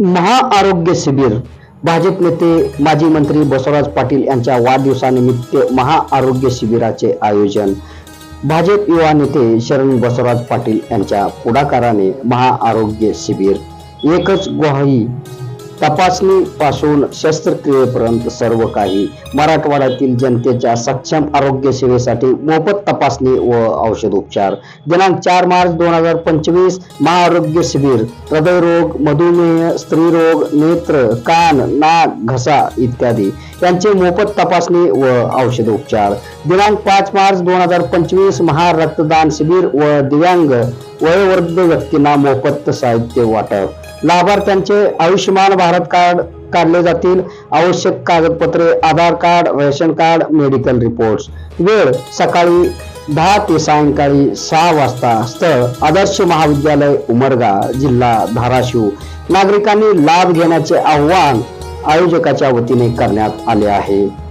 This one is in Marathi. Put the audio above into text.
महाआरोग्य शिबिर. भाजप नेते माजी मंत्री बसवराज पाटील यांच्या वाढदिवसानिमित्त महाआरोग्य शिबिराचे आयोजन. भाजप युवा नेते शरण बसवराज पाटील यांच्या पुढाकाराने महाआरोग्य शिबिर. एकच ग्वाही तपासणी पासून शस्त्रक्रियेपर्यंत सर्व काही. मराठवाड्यातील जनतेच्या सक्षम आरोग्य सेवेसाठी मोफत तपासणी व औषधोपचार दिनांक चार मार्च दोन हजार पंचवीस महाआरोग्य शिबिर. हृदयरोग मधुमेह स्त्रीरोग नेत्र कान नाक घसा इत्यादी. यांचे मोफत तपासणी व औषधोपचार दिनांक पाच मार्च दोन हजार पंचवीस महा रक्तदान शिबिर व दिव्यांग वयोवृद्ध व्यक्तींना मोफत साहित्य वाटप. लाभार्थ्यांचे आयुष्यमान भारत कार्ड काढले जातील. आवश्यक कागदपत्रे Aadhaar card ration card medical reports. वेळ सकाळी दहा ते सायंकाळी सहा वाजता. स्थळ आदर्श महाविद्यालय उमरगा जिल्हा धाराशिव. नागरिकांनी लाभ घेण्याचे आव्हान आयोजकाच्या वतीने करण्यात आले आहे.